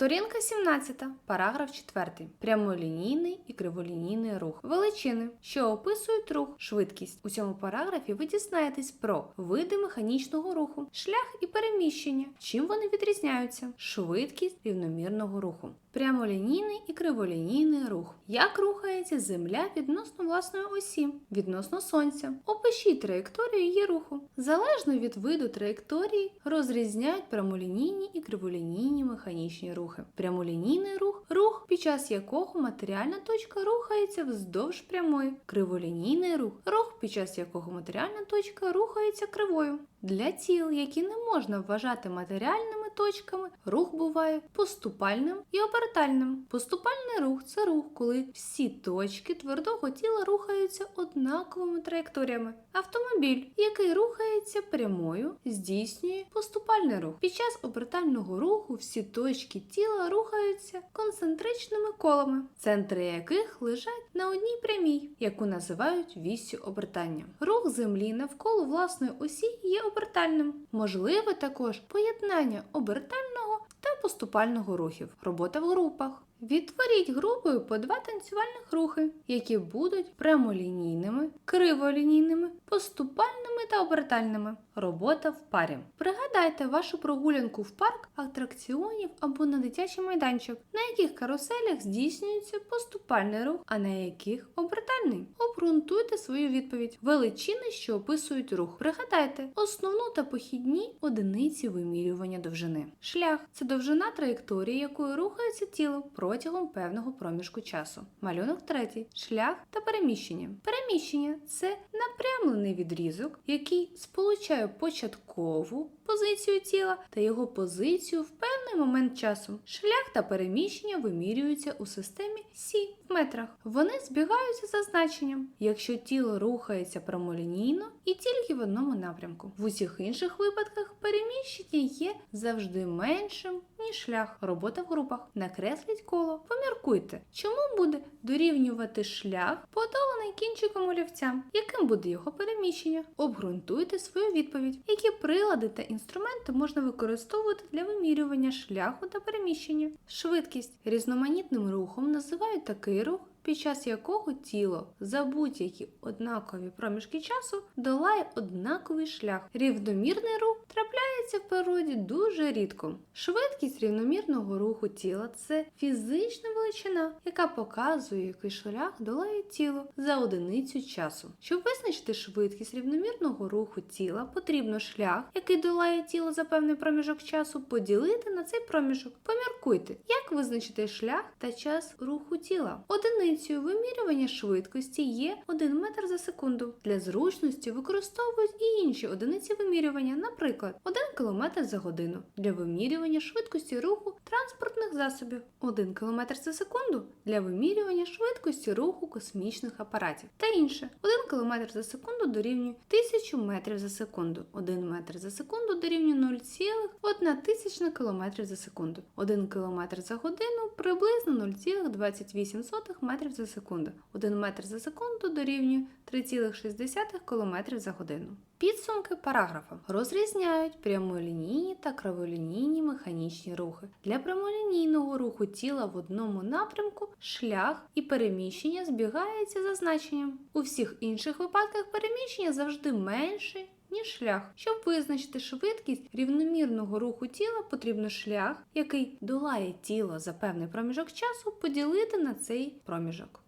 Сторінка 17, параграф 4. Прямолінійний і криволінійний рух. Величини, що описують рух, швидкість. У цьому параграфі ви дізнаєтесь про види механічного руху, шлях і переміщення. Чим вони відрізняються? Швидкість рівномірного руху. Прямолінійний і криволінійний рух. Як рухається Земля відносно власної осі, відносно Сонця. Опишіть траєкторію її руху. Залежно від виду траєкторії розрізняють прямолінійні і криволінійні механічні рухи. Прямолінійний рух рух, під час якого матеріальна точка рухається вздовж прямої. Криволінійний рух рух, під час якого матеріальна точка рухається кривою. Для тіл, які не можна вважати матеріальними точками, рух буває поступальним і обертальним. Поступальний рух це рух, коли всі точки твердого тіла рухаються однаковими траєкторіями. Автомобіль, який рухається прямою, здійснює поступальний рух. Під час обертального руху всі точки тіла рухаються концентричними колами, центри яких лежать на одній прямій, яку називають віссю обертання. Рух землі навколо власної осі є обертальним. Можливе також поєднання обертального та поступального рухів. Робота в групах. Відтворіть групою по два танцювальних рухи, які будуть прямолінійними, криволінійними, поступальними та обертальними. Робота в парі. Пригадайте вашу прогулянку в парк атракціонів або на дитячий майданчик, на яких каруселях здійснюється поступальний рух, а на яких обертальний. Обґрунтуйте свою відповідь. Величини, що описують рух. Пригадайте основну та похідні одиниці вимірювання довжини. Шлях це довжина траєкторії, якою рухається тіло протягом певного проміжку часу. Малюнок третій. Шлях та переміщення. Переміщення це напрямлений відрізок, який сполучає початкову позицію тіла та його позицію в певний момент часу. Шлях та переміщення вимірюються у системі Сі в метрах. Вони збігаються за значенням, якщо тіло рухається прямолінійно і тільки в одному напрямку. В усіх інших випадках переміщення є завжди меншим, ніж шлях. Робота в групах. Накресліть коло. Поміркуйте, чому буде дорівнювати шлях, подоланий кінчиком олівця, яким буде його переміщення. Обґрунтуйте свою відповідь, які прилади та інструменти можна використовувати для вимірювання шляху та переміщення. Швидкість різноманітним рухом називають такий рух. Під час якого тіло за будь-які однакові проміжки часу долає однаковий шлях. Рівномірний рух трапляється в природі дуже рідко. Швидкість рівномірного руху тіла це фізична величина, яка показує, який шлях долає тіло за одиницю часу. Щоб визначити швидкість рівномірного руху тіла, потрібно шлях, який долає тіло за певний проміжок часу, поділити на цей проміжок. Поміркуйте, як визначити шлях та час руху тіла. Одиницею вимірювання швидкості є 1 метр за секунду. Для зручності використовують і інші одиниці вимірювання, наприклад, 1 км за годину для вимірювання швидкості руху транспортних засобів, 1 км за секунду для вимірювання швидкості руху космічних апаратів. Та інше. 1 км за секунду дорівнює 1000 метрів за секунду, 1 метр за секунду дорівнює 0,1 тисячна км за секунду, 1 км за годину приблизно 0,28 метрів за секунду, 1 метр за секунду дорівнює 3,6 км за годину. Підсумки параграфа розрізняють прямолінійні та криволінійні механічні рухи. Для прямолінійного руху тіла в одному напрямку шлях і переміщення збігаються за значенням. У всіх інших випадках переміщення завжди менше. Ніж шлях. Щоб визначити швидкість рівномірного руху тіла, потрібно шлях, який долає тіло за певний проміжок часу, поділити на цей проміжок.